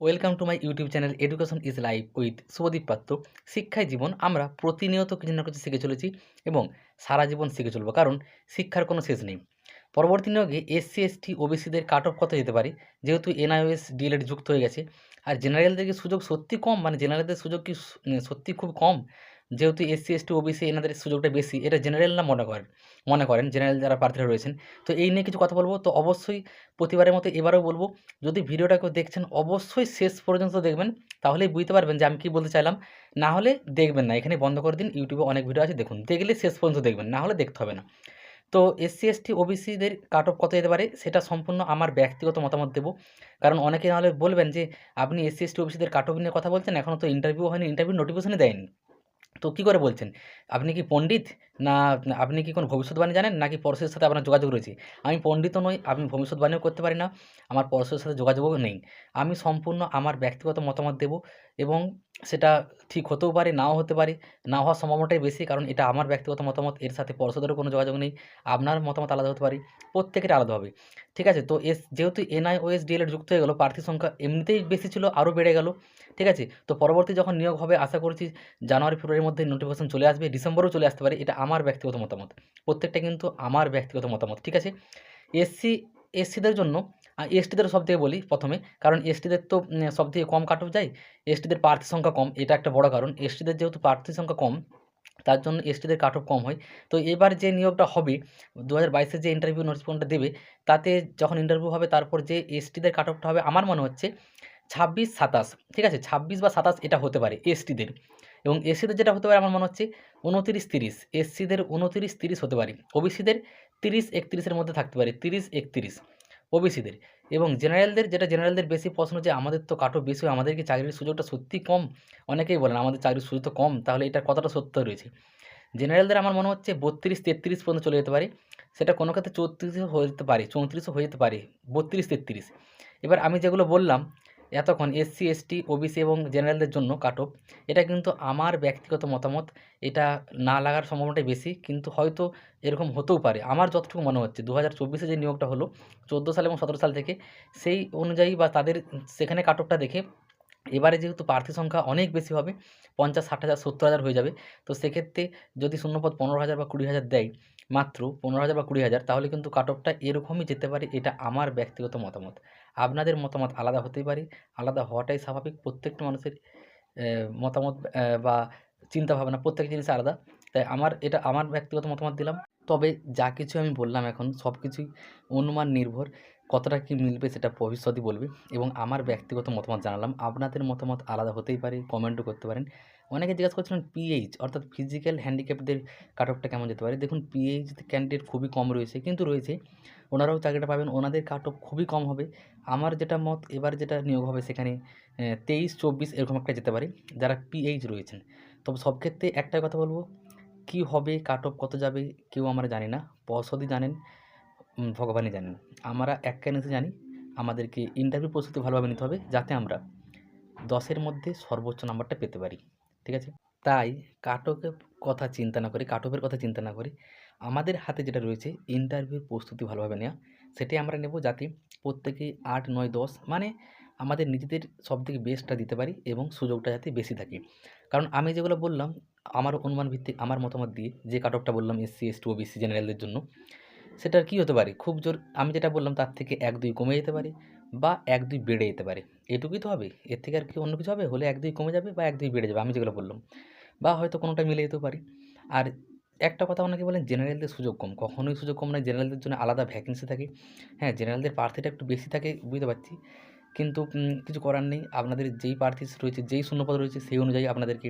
Welcome to my YouTube channel education is life with Subhadip Patra শিক্ষায় জীবন আমরা প্রতিনিয়ত কিছু না কিছু শিখে চলেছি এবং সারা জীবন শিখে চলবো, কারণ শিক্ষার কোনো শেষ নেই। পরবর্তী নিয়োগে এসসি এসটি ওবিসিদের কাট অফ কত যেতে পারে? যেহেতু এনআইওএস ডিএলএড যুক্ত হয়ে গেছে। আর জেনারেলদের কি সুযোগ সত্যি কম? মানে জেনারেলদের সুযোগ কি সত্যি খুব কম? যেহেতু এসসি এসটি ওবিসি এনাদের সুযোগটা বেশি, এটা জেনারেল না মনে করেন মনে করেন জেনারেল যারা প্রার্থীরা রয়েছেন। তো এই নিয়ে কিছু কথা বলব। তো অবশ্যই প্রতিবারের মতো এবারও বলব, যদি ভিডিওটা কেউ দেখছেন, অবশ্যই শেষ পর্যন্ত দেখবেন, তাহলেই বুঝতে পারবেন যে আমি কী বলতে চাইলাম। না হলে দেখবেন না, এখানে বন্ধ করে দিন ইউটিউবে অনেক ভিডিও আছে, দেখুন। দেখলে শেষ পর্যন্ত দেখবেন, না হলে দেখতে হবে না। তো এসসি এসটি ওবিসিদের কাট অফ কত যেতে পারে, সেটা সম্পূর্ণ আমার ব্যক্তিগত মতামত দেবো। কারণ অনেকে নাহলে বলবেন যে, আপনি এসসি এসটি ওবিসিদের কাট অফ নিয়ে কথা বলছেন এখনও তো ইন্টারভিউ হয়নি ইন্টারভিউ নোটিফিকেশনই দেয়নি। তো কী করে বলছেন? আপনি কি পণ্ডিত? না, আপনি কি কোনো ভবিষ্যৎবাণী জানেন? নাকি পরশের সাথে আপনার যোগাযোগ রয়েছে? আমি পণ্ডিতও নই, আমি ভবিষ্যৎবাণীও করতে পারি না, আমার পরশের সাথে যোগাযোগও নেই। আমি সম্পূর্ণ আমার ব্যক্তিগত মতামত দেব এবং সেটা ঠিক হতেও পারে, নাও হতে পারে। না হওয়ার সম্ভাবনাটাই বেশি, কারণ এটা আমার ব্যক্তিগত মতামত, এর সাথে পর্ষদেরও কোনো যোগাযোগ নেই। আপনার মতামত আলাদা হতে পারে, প্রত্যেকের আলাদা হবে। ঠিক আছে, তো এস, যেহেতু এনআই এনআইওএস ডিএলএড যুক্ত হয়ে গেল, প্রার্থী সংখ্যা এমনিতেই বেশি ছিল, আরও বেড়ে গেল। ঠিক আছে, তো পরবর্তী যখন নিয়োগ হবে, আশা করছি জানুয়ারি, ফেব্রুয়ারির মধ্যে নোটিফিকেশন চলে আসবে, ডিসেম্বরেও চলে আসতে পারে, এটা আমার ব্যক্তিগত মতামত। প্রত্যেকটা কিন্তু আমার ব্যক্তিগত মতামত, ঠিক আছে? এসসি এসসিদের জন্য এসটিদের সব থেকে বলি প্রথমে কারণ এসটিদের তো সব থেকে কম কাট অফ যায় এসটিদের প্রার্থী সংখ্যা কম এটা একটা বড় কারণ এসটিদের যেহেতু প্রার্থী সংখ্যা কম তার জন্য এসটিদের কাট অফ কম হয় তো এবার যে নিয়োগটা হবে দু হাজার বাইশের যে ইন্টারভিউ নোটিফিকেশনটা দেবে তাতে যখন ইন্টারভিউ হবে তারপর যে এসটিদের কাট অফটা হবে আমার মনে হচ্ছে ছাব্বিশ সাতাশ ঠিক আছে ছাব্বিশ বা সাতাশ এটা হতে পারে এসটিদের এবং এসসিদের যেটা হতে পারে আমার মনে হচ্ছে উনতিরিশ তিরিশ এসসিদের উনতিরিশ তিরিশ হতে পারে ওবিসিদের তিরিশ একত্রিশের মধ্যে থাকতে পারে, তিরিশ একত্রিশ ওবিসিদের। এবং জেনারেলদের, যেটা জেনারেলদের বেশি প্রশ্ন যে আমাদের তো কাটো বেশি আমাদের কি চাকরির সুযোগটা সত্যি কম, অনেকেই বলেন আমাদের চাকরির সুযোগ তো কম, তাহলে এটার কতটা সত্য রয়েছে? জেনারেলদের আমার মনে হচ্ছে বত্রিশ তেত্রিশ পর্যন্ত চলে যেতে পারে, সেটা কোনো ক্ষেত্রে চৌত্রিশও হয়ে যেতে পারে, চৌত্রিশও হয়ে যেতে পারে, বত্রিশ তেত্রিশ। এবার আমি যেগুলো বললাম এতক্ষণ এসসি, এসটি, ওবিসি এবং জেনারেলদের জন্য কাট অফ এটা কিন্তু আমার ব্যক্তিগত মতামত। এটা না লাগার সম্ভাবনাটাই বেশি, কিন্তু হয়তো এরকম হতেও পারে। আমার যতটুকু মনে হচ্ছে দু হাজার চব্বিশে যে নিয়োগটা হলো, চোদ্দ সাল এবং সতেরো সাল থেকে, সেই অনুযায়ী বা তাদের সেখানে কাট অফটা দেখে, এবারে যেহেতু প্রার্থী সংখ্যা অনেক বেশি হবে, পঞ্চাশ, ষাট হাজার, সত্তর হাজার হয়ে যাবে, তো সেক্ষেত্রে যদি শূন্যপদ পনেরো হাজার বা কুড়ি হাজার দেয় মাত্র পনেরো হাজার বা কুড়ি হাজার, তাহলে কিন্তু কাট অফটা এরকমই যেতে পারে, এটা আমার ব্যক্তিগত মতামত। আপনাদের মতামত আলাদা হতেই পারে, আলাদা হওয়াটাই স্বাভাবিক, প্রত্যেকটা মানুষের মতামত বা চিন্তা ভাবনা প্রত্যেক জিনিস আলাদা। তাই আমার, এটা আমার ব্যক্তিগত মতামত দিলাম। তবে যা কিছু আমি বললাম এখন সব কিছুই অনুমান নির্ভর কতটা কী মিলবে সেটা ভবিষ্যতই বলবে। এবং আমার ব্যক্তিগত মতামত জানালাম। আপনাদের মতামত আলাদা হতেই পারে কমেন্টও করতে পারেন। অনেকে জিজ্ঞাসা করছিলেন পিএইচ অর্থাৎ ফিজিক্যাল হ্যান্ডিক্যাপদের কাট অফটা কেমন যেতে পারে? দেখুন পিএইচ ক্যান্ডিডেট খুবই কম রয়েছে, কিন্তু রয়েছে। ওনারাও চাকরিটা পাবেন, ওনাদের কাট অফ খুবই কম হবে। আমার যেটা মত, এবার যেটা নিয়োগ হবে সেখানে তেইশ, চব্বিশ এরকম একটা যেতে পারে, যারা পিএইচ রয়েছেন। তবে সব ক্ষেত্রে একটাই কথা বলব কী হবে, কাট অফ কত যাবে, কেউ আমরা জানি না। পর্ষদই জানেন ভগবানই জানেন। আমরা এক জানি, আমাদেরকে ইন্টারভিউ প্রস্তুতি ভালোভাবে নিতে হবে, যাতে আমরা দশের মধ্যে সর্বোচ্চ নাম্বারটা পেতে পারি। ঠিক আছে? তাই কাটকের কথা চিন্তা না করে কাটকের কথা চিন্তা না করে, আমাদের হাতে যেটা রয়েছে ইন্টারভিউর প্রস্তুতি ভালোভাবে নেওয়া। সেটাই আমরা নেব যাতে প্রত্যেকে আট, নয়, দশ মানে আমাদের নিজেদের সবথেকে বেস্টটা দিতে পারি এবং সুযোগটা যাতে বেশি থাকে। কারণ আমি যেগুলো বললাম, আমার অনুমান ভিত্তিক, আমার মতামত দিয়ে যে কাট অফটা বললাম এসসি এসটি ওবিসি জেনারেলদের জন্য, সেটার কী হতে পারে? খুব জোর, আমি যেটা বললাম তার থেকে এক, দুই কমে যেতে পারে বা এক, দুই বেড়ে যেতে পারে। এটুকুই তো হবে। এর থেকে আর কি অন্য কিছু হবে? হলে এক, দুই কমে যাবে বা এক, দুই বেড়ে যাবে, আমি যেগুলো বললাম। বা হয়তো কোনোটা মিলে যেতেও পারে। আর একটা কথা অনেকে বলেন জেনারেলদের সুযোগ কম। কখনোই সুযোগ কম নয়। জেনারেলদের জন্য আলাদা ভ্যাকেন্সি থাকে। হ্যাঁ জেনারেলদের প্রার্থীটা একটু বেশি থাকে, বুঝতে পারছি। কিন্তু কিছু করার নেই। আপনাদের যেই প্রার্থী রয়েছে, যেই শূন্যপদ রয়েছে, সেই অনুযায়ী আপনাদেরকে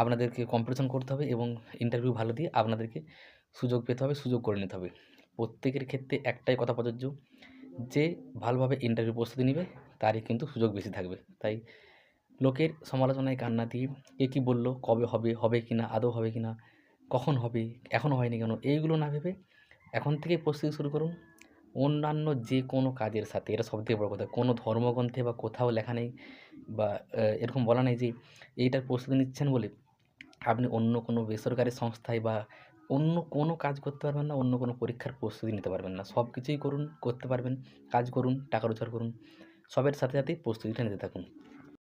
আপনাদেরকে কম্পিটিশন করতে হবে এবং ইন্টারভিউ ভালো দিয়ে আপনাদেরকে সুযোগ পেতে হবে, সুযোগ করে নিতে হবে। প্রত্যেকের ক্ষেত্রে একটাই কথা প্রযোজ্য, যে ভালোভাবে ইন্টারভিউ প্রস্তুতি নেবে, তারই কিন্তু সুযোগ বেশি থাকবে। তাই লোকের সমালোচনায় কান্না দিয়ে কে কী বলল, কবে হবে হবে কি না আদৌ হবে কি না কখন হবে, এখনও হয়নি কেন, এইগুলো না ভেবে এখন থেকেই প্রস্তুতি শুরু করুন। অন্যান্য যে কোনো কাজের সাথে, এটা সবথেকে বড় কথা। কোনো ধর্মগ্রন্থে বা কোথাও লেখা নেই বা এরকম বলা নেই যে, এইটার প্রস্তুতি নিচ্ছেন বলে আপনি অন্য কোনো বেসরকারি সংস্থায় বা অন্য কোনো কাজ করতে পারবেন না, অন্য কোনো পরীক্ষার প্রস্তুতি নিতে পারবেন না। সব কিছুই করুন, করতে পারবেন, কাজ করুন টাকা রোজগার করুন, সবের সাথে সাথে প্রস্তুতিটা নিতে থাকুন।